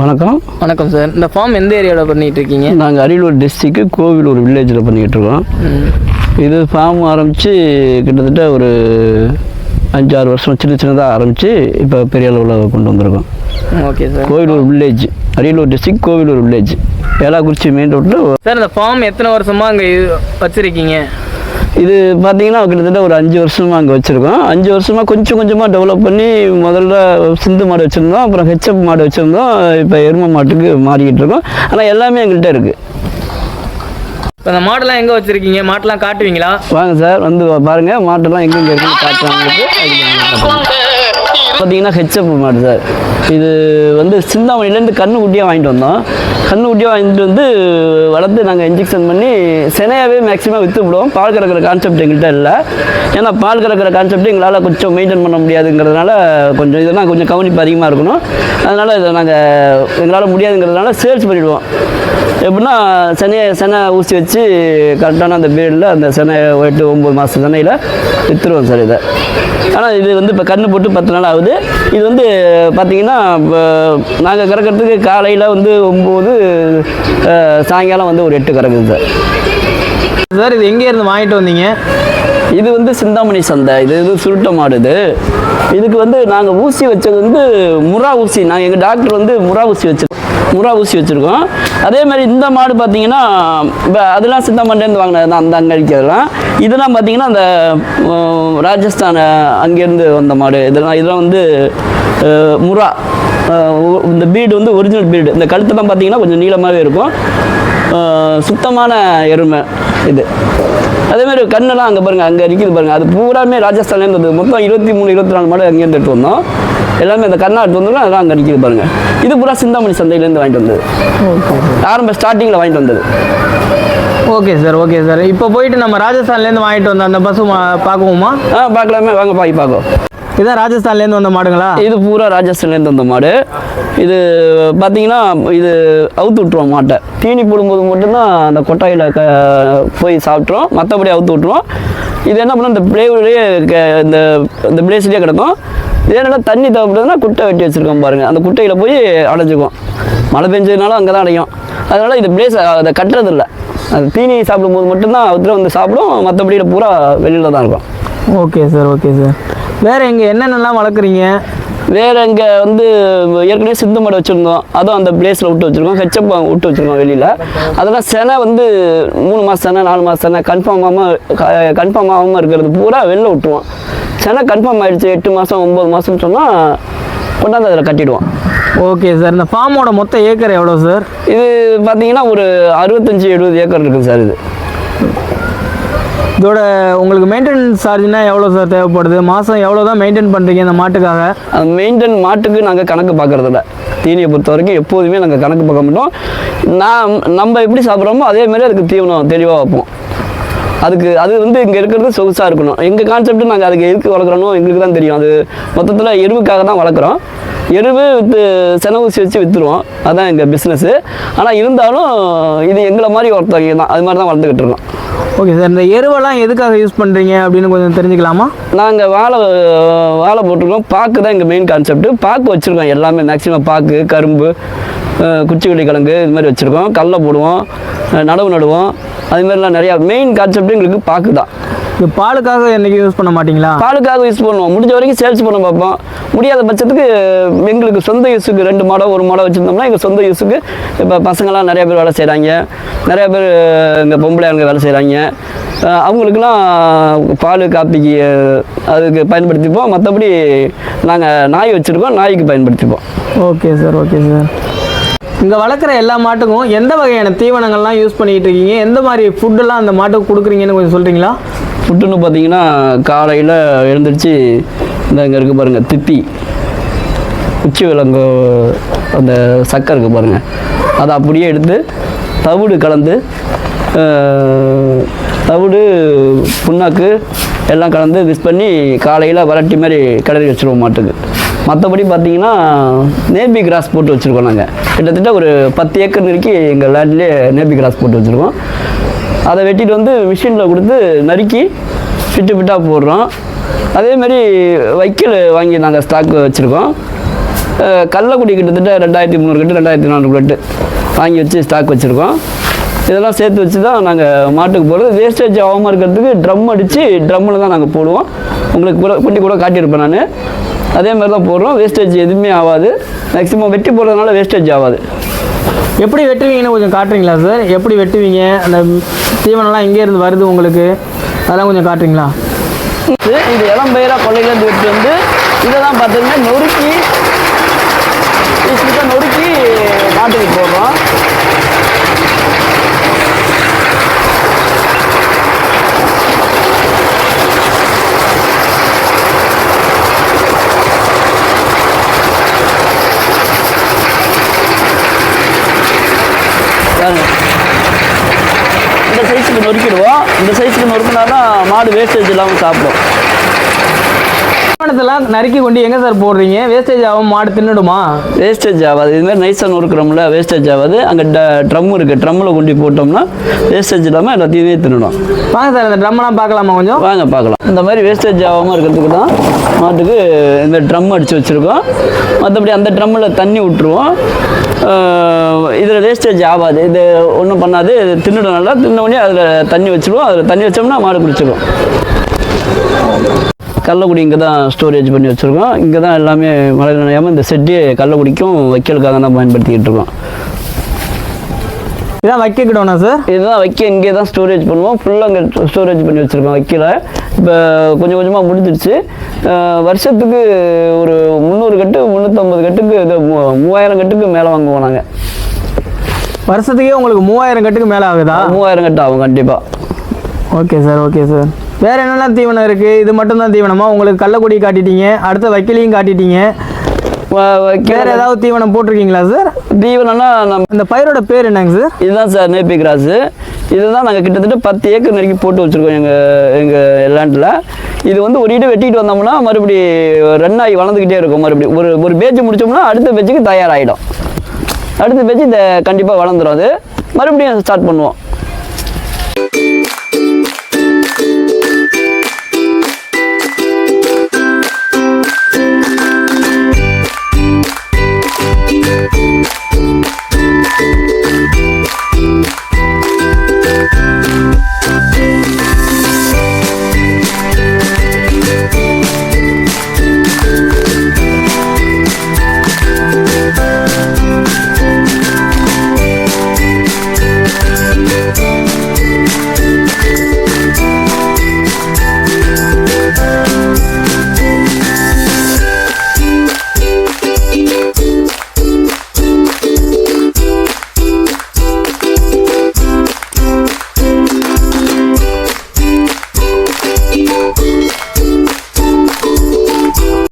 வணக்கம். வணக்கம் சார் இந்த ஃபார்ம் எந்த ஏரியாவில் பண்ணிட்டு இருக்கீங்க நாங்கள் அரியலூர் டிஸ்ட்ரிக்கு கோவிலூர் வில்லேஜில் பண்ணிக்கிட்டு இருக்கோம் இது ஃபார்ம் ஆரம்பித்து கிட்டத்தட்ட ஒரு அஞ்சாறு வருஷம் சின்ன சின்னதாக ஆரம்பித்து இப்போ பெரிய அளவில் கொண்டு வந்திருக்கோம். Okay sir Kovilur village Ariyalur district Kovilur village Elakurichi main ரோட்டில் சார் இந்த ஃபார்ம் எத்தனை வருஷமா அங்கே வச்சிருக்கீங்க? இது பார்த்தீங்கன்னா கிட்டத்தட்ட ஒரு அஞ்சு வருஷமாக அங்கே வச்சுருக்கோம். அஞ்சு வருஷமாக கொஞ்சம் கொஞ்சமாக டெவலப் பண்ணி முதல்ல சிந்து மாடு வச்சுருந்தோம் அப்புறம் ஹெச்எப் மாடு வச்சுருந்தோம் இப்போ எரும மாட்டுக்கு மாறிக்கிட்டு இருக்கோம். ஆனால் எல்லாமே எங்கள்கிட்ட இருக்குது இப்போ இந்த மாடெல்லாம் எங்கே வச்சிருக்கீங்க? மாட்டெல்லாம் காட்டுவீங்களா? வாங்க சார் வந்து பாருங்க மாட்டெல்லாம் எங்கெங்க இருக்குன்னு காட்டுறாங்களுக்கு பார்த்தீங்கன்னா ஹெச்எப் மாடு சார். இது வந்து சிந்தாமணிலேருந்து கண்ணு குட்டியாக வாங்கிட்டு வந்தோம் கண்ணு குட்டியாக வாங்கிட்டு வந்து வளர்த்து நாங்கள் இன்ஜெக்ஷன் பண்ணி செனையாகவே மேக்ஸிமம் விற்று விடுவோம். பால் கறக்கிற கான்செப்ட் எங்கள்கிட்ட இல்லை. ஏன்னா பால் கறக்கிற கான்செப்ட் எங்களால் கொஞ்சம் மெயின்டைன் பண்ண முடியாதுங்கிறதுனால கொஞ்சம் இதெல்லாம் கொஞ்சம் கவனிப்பு அதிகமாக இருக்கணும். அதனால் இதை நாங்கள் எங்களால் முடியாதுங்கிறதுனால சேல்ஸ் பண்ணிவிடுவோம் எப்படின்னா சென்னையை செனை ஊசி வச்சு கரெக்டான அந்த பீரியடில் அந்த செனை எட்டு ஒம்பது மாதம் சென்னையில் விற்றுருவோம் சார் இதை. ஆனால் இது வந்து இப்போ கண்ணு போட்டு பத்து நாள் ஆகுது. இது வந்து பார்த்தீங்கன்னா இப்போ நாங்கள் கறக்கிறதுக்கு காலையில் வந்து ஒம்பது சாயங்காலம் வந்து ஒரு எட்டு கறக்குது சார். சார் இது எங்கே இருந்து வாங்கிட்டு வந்தீங்க? இது வந்து சிந்தாமணி சந்தை. இது இது சுருட்ட மாடு இது. இதுக்கு வந்து நாங்கள் ஊசி வச்சது வந்து முறா ஊசி. நாங்கள் எங்கள் டாக்டர் வந்து முறா ஊசி வச்சிருக்கோம் முறா ஊசி வச்சுருக்கோம். அதே மாதிரி இந்த மாடு பார்த்தீங்கன்னா இப்போ அதெல்லாம் சிந்தாமணிலேருந்து வாங்கினது தான் அந்த அங்கடிக்கு அதெல்லாம். இதெல்லாம் பார்த்தீங்கன்னா அந்த ராஜஸ்தான் அங்கேருந்து வந்த மாடு. இதெல்லாம் இதெல்லாம் வந்து முறா. இந்த பீடு வந்து ஒரிஜினல் பீடு. இந்த கழுத்தெல்லாம் பார்த்தீங்கன்னா கொஞ்சம் நீளமாகவே இருக்கும். சுத்தமான எருமை இது. அதே மாதிரி கண்ணெல்லாம் அங்கே பாருங்கள் அங்கே இருக்குது பாருங்கள் அது பூராமே ராஜஸ்தான்லேருந்து மொத்தம் இருபத்தி மூணு இருபத்தி நாலு மாடு அங்கேருந்து எடுத்து வந்தோம். எல்லாமே அந்த எடுத்து வந்தோம் அதெல்லாம் அங்கே நிற்கிது பாருங்க. இது பூரா சிந்தாமணி சந்தையிலேருந்து வாங்கிட்டு வந்தது. ஆரம்ப ஸ்டார்டிங்கில் வாங்கிட்டு வந்தது. Okay sir okay sir. இப்போ போயிட்டு நம்ம ராஜஸ்தான்லேருந்து வாங்கிட்டு வந்த அந்த மா- பார்க்குவோமா ஆ பார்க்கலாமே. வாங்க பாய் பார்க்கும் இதான் ராஜஸ்தான்லேருந்து வந்த மாடுங்களா? இது பூரா ராஜஸ்தான்லேருந்து வந்த மாடு. இது பார்த்தீங்கன்னா இது அவுத்து விட்ருவோம் மாட்டை. தீனி போடும்போது மட்டும்தான் அந்த கொட்டாயில் க போய் சாப்பிட்றோம் மற்றபடி அவுத்து விட்ருவோம் இது என்ன பண்ணோம் இந்த பிளேவுலேயே இந்த இந்த பிளேஸ்லேயே கிடக்கும். என்னன்னா தண்ணி தேவைப்படுதுன்னா குட்டை வெட்டி வச்சுருக்கோம் பாருங்கள் அந்த குட்டையில் போய் அடைஞ்சிக்கும். மழை பெஞ்சதுனாலும் அங்கே தான் அடையும். அதனால் இது பிளேஸ் அதை கட்டுறதில்ல. அது தீனி சாப்பிடும்போது மட்டும்தான் அவுத்துல வந்து சாப்பிடும். மற்றபடி பூரா வெளியில் தான் இருக்கும். Okay sir okay sir. வேறு எங்கே என்னென்னலாம் வளர்க்குறீங்க? வேற இங்கே வந்து ஏற்கனவே சிந்து மாடு வச்சுருந்தோம். அதுவும் அந்த பிளேஸில் விட்டு வச்சுருக்கோம். ஹெச்அப் விட்டு வச்சுருக்கோம் வெளியில். அதெல்லாம் செனை வந்து மூணு மாதம் செனை நாலு மாதம் செனை கன்ஃபார்ம் ஆகாமல் கன்ஃபார்ம் ஆகாமல் இருக்கிறது. பூரா வெளில விட்டுருவோம். செனை கன்ஃபார்ம் ஆயிடுச்சு எட்டு மாதம் ஒம்பது மாதம்னு சொன்னால் கொண்டாந்து அதில் கட்டிடுவோம் ஓகே சார் இந்த ஃபார்மோட மொத்த ஏக்கர் எவ்வளோ சார் இது பார்த்தீங்கன்னா ஒரு அறுபத்தஞ்சி எழுபது ஏக்கர் இருக்குது சார் இது. இதோட உங்களுக்கு மெயின்டெனன்ஸ் சார்ஜ்னா எவ்வளோ சார் தேவைப்படுது? மாதம் எவ்வளோ தான் மெயின்டைன் பண்ணுறீங்க இந்த மாட்டுக்காக? மெயின்டைன் மாட்டுக்கு நாங்கள் கணக்கு பார்க்கறதில்ல தீனியை பொறுத்த வரைக்கும் எப்போதுமே நாங்கள் கணக்கு பார்க்க மாட்டோம். நான் நம்ம எப்படி சாப்பிட்றோமோ அதே மாதிரி அதுக்கு தீவனம் தெளிவாக வைப்போம். அதுக்கு அது வந்து இங்கே இருக்கிறது சொகுசாக இருக்கணும். எங்கள் கான்செப்ட் நாங்கள் அதுக்கு எதுக்கு வளர்க்குறோனோ எங்களுக்கு தான் தெரியும். அது மொத்தத்தில் எருவுக்காக தான் வளர்க்குறோம். எருவு வித்து சென ஊசி வச்சு விற்றுருவோம் அதான் எங்கள் பிஸ்னஸ்ஸு ஆனால் இருந்தாலும் இது எங்களை மாதிரி ஒருத்தவங்க தான். அது மாதிரி தான் வளர்த்துக்கிட்டு இருக்கோம். ஓகே சார் இந்த எருவெல்லாம் எதுக்காக யூஸ் பண்ணுறீங்க அப்படின்னு கொஞ்சம் தெரிஞ்சுக்கலாமா? நாங்கள் வாழை வாழை போட்டிருக்கோம். பாக்கு தான் எங்கள் மெயின் கான்செப்ட் பாக்கு வச்சுருக்கோம் எல்லாமே. மேக்ஸிமம் பாக்கு கரும்பு குச்சிக்கொல்லி கிழங்கு இது மாதிரி வச்சுருக்கோம். கடல போடுவோம் நடவு நடுவோம். அது மாதிரிலாம் நிறையா மெயின் கான்செப்ட் எங்களுக்கு பாக்கு தான். இது பாலுக்காக என்னைக்கு யூஸ் பண்ண மாட்டீங்களா? பாலுக்காக யூஸ் பண்ணுவோம். முடிஞ்ச வரைக்கும் சேல்ஸ் பண்ண பார்ப்போம். முடியாத பட்சத்துக்கு எங்களுக்கு சொந்த யூஸுக்கு ரெண்டு மாடோ ஒரு மாடோ வச்சுருந்தோம்னா எங்கள் சொந்த யூஸுக்கு இப்போ பசங்களாம் நிறைய பேர் வேலை செய்கிறாங்க நிறைய பேர் இங்கே பொம்பளை வேலை செய்கிறாங்க அவங்களுக்குலாம் பால் காப்பிக்கு அதுக்கு பயன்படுத்திப்போம். மற்றபடி நாங்கள் நாய் வச்சுருக்கோம். நாய்க்கு பயன்படுத்திப்போம். ஓகே சார் ஓகே சார் இங்கே வளர்க்குற எல்லா மாட்டுக்கும் எந்த வகையான தீவனங்கள்லாம் யூஸ் பண்ணிட்டு இருக்கீங்க? எந்த மாதிரி ஃபுட்டெல்லாம் அந்த மாட்டுக்கு கொடுக்குறீங்கன்னு கொஞ்சம் சொல்கிறீங்களா புட்டுன்னு பார்த்தீங்கன்னா காலையில் எழுந்திரிச்சு இந்த இங்கே இருக்குது பாருங்கள் திப்பி. உச்சி விலங்கு அந்த சக்கை இருக்குது பாருங்கள் அதை அப்படியே எடுத்து தவிடு கலந்து தவிடு புண்ணாக்கு எல்லாம் கலந்து மிக்ஸ் பண்ணி காலையில் வரட்டி மாதிரி கிளறி வச்சுருவோம் மாட்டுக்கு. மற்றபடி பார்த்தீங்கன்னா நேபி கிராஸ் போட்டு வச்சுருக்கோம் நாங்கள் கிட்டத்தட்ட ஒரு பத்து ஏக்கர் நெருக்கி எங்கள் லேண்ட்லேயே நேபி கிராஸ் போட்டு வச்சுருக்கோம். அதை வெட்டிட்டு வந்து மிஷினில் கொடுத்து நறுக்கி ஃபிட்டு ஃபிட்டாக போடுறோம். அதே மாதிரி வைக்கல் வாங்கி நாங்கள் ஸ்டாக் வச்சுருக்கோம். கள்ளக்குடி கிட்டத்தட்ட ரெண்டாயிரத்தி முந்நூறு கட்டு ரெண்டாயிரத்தி நானூறு கட்டு வாங்கி வச்சு ஸ்டாக் வச்சுருக்கோம். இதெல்லாம் சேர்த்து வச்சு தான் நாங்கள் மாட்டுக்கு போடுறது. வேஸ்டேஜ் ஆகாமல் இருக்கிறதுக்கு ட்ரம் அடித்து ட்ரம்மில் தான் நாங்கள் போடுவோம். உங்களுக்கு கூட குட்டி கூட காட்டியிருப்பேன் நான். அதே மாதிரி தான் போடுறோம். வேஸ்டேஜ் எதுவுமே ஆகாது. மேக்ஸிமம் வெட்டி போடுறதுனால வேஸ்டேஜ் ஆகாது. எப்படி வெட்டுவீங்கன்னு கொஞ்சம் காட்டுறீங்களா சார் எப்படி வெட்டுவீங்க? அந்த தீவனம்லாம் எங்கேருந்து வருது உங்களுக்கு? அதெல்லாம் கொஞ்சம் காட்டுறீங்களா? இது இது இளம் பயிராக கொள்ளையிலேருந்து வெட்டு வந்து இதை தான் பார்த்தீங்கன்னா நொறுக்கி நொறுக்கி காட்டுக்கு போடுறோம் பாருங்க. இந்த சைஸுக்கு நொறுக்கிடுவோம் இந்த சைஸுக்கு நொறுக்கினா தான் மாடு வேஸ்டேஜ் இல்லாமல் சாப்பிடும். தீவனத்தெல்லாம் நறுக்கி கொண்டு எங்கே சார் போடுறீங்க? வேஸ்டேஜ் ஆகும் மாடு தின்னுடுமா? வேஸ்டேஜ் ஆகாது. இதுமாதிரி நைஸாக நொறுக்கிறோம்ல வேஸ்டேஜ் ஆகாது. அங்கே ட்ரம் இருக்குது ட்ரம்மில் கொண்டு போட்டோம்னா வேஸ்டேஜ் இல்லாமல் எல்லாத்தையுமே தின்னுடும். வாங்க சார் இந்த ட்ரம்மெல்லாம் பார்க்கலாமா கொஞ்சம்? வாங்க பார்க்கலாம். இந்த மாதிரி வேஸ்டேஜ் ஆகாமல் இருக்கிறதுக்கு தான் மாட்டுக்கு இந்த ட்ரம் அடித்து வச்சுருக்கோம். மற்றபடி அந்த ட்ரம்மில் தண்ணி விட்டுருவோம். இதில் வேஸ்டேஜ் ஆகாது. இது ஒன்றும் பண்ணாது. இது தின்னுடும் நல்லா தின்ன உடனே அதில் தண்ணி வச்சுருவோம். அதில் தண்ணி வச்சோம்னா மாடு குடிச்சிடும் கள்ளக்குடி இங்கே தான் ஸ்டோரேஜ் பண்ணி வச்சுருக்கோம். இங்கே தான் எல்லாமே மழை நனையாமல் இந்த செட்டு கள்ளக்குடிக்கும் வைக்கலுக்காக தான் பயன்படுத்திக்கிட்டு இருக்கோம். இதான் வைக்க கிடோனா சார் இதுதான் வைக்க இங்கே தான் ஸ்டோரேஜ் பண்ணுவோம். ஃபுல்லாக அங்கே ஸ்டோரேஜ் பண்ணி வச்சுருக்கோம் வைக்கல. இப்போ கொஞ்சம் கொஞ்சமாக முடிஞ்சிருச்சு. அஹ் வருஷத்துக்கு ஒரு முந்நூறு கட்டு முந்நூற்றம்பது கட்டுக்கு இது மூவாயிரம் கட்டுக்கு மேலே வாங்குவோம் நாங்கள் வருஷத்துக்கே உங்களுக்கு மூவாயிரம் கட்டுக்கு மேலே ஆகுதா? மூவாயிரம் கட்டு ஆகும் கண்டிப்பாக ஓகே சார் ஓகே சார் வேற என்னென்ன தீவனம் இருக்குது இது மட்டும் தான் தீவனமா? உங்களுக்கு கள்ளக்குடி காட்டிட்டீங்க. அடுத்த வைக்கலையும் காட்டிட்டீங்க. வேற ஏதாவது தீவனம் போட்டிருக்கீங்களா சார்? தீவனம்னா நம்ம இந்த பயிரோட பேர் என்னங்க சார்? இதுதான் சார் நேப்பி கிராஸு. இதுதான் நாங்கள் கிட்டத்தட்ட பத்து ஏக்கர் நெருக்கி போட்டு வச்சுருக்கோம் எங்கள் எங்கள் லேண்டில். இது வந்து ஒரு இடம் வெட்டிட்டு வந்தோம்னா மறுபடி ரன்னாகி வளர்ந்துக்கிட்டே இருக்கும் மறுபடியும் ஒரு ஒரு பேஜ் முடிச்சோம்னா அடுத்த பேஜுக்கு தயாராகிடும் அடுத்த பேஜ் இந்த கண்டிப்பாக வளர்ந்துரும் அது. மறுபடியும் ஸ்டார்ட் பண்ணுவோம்.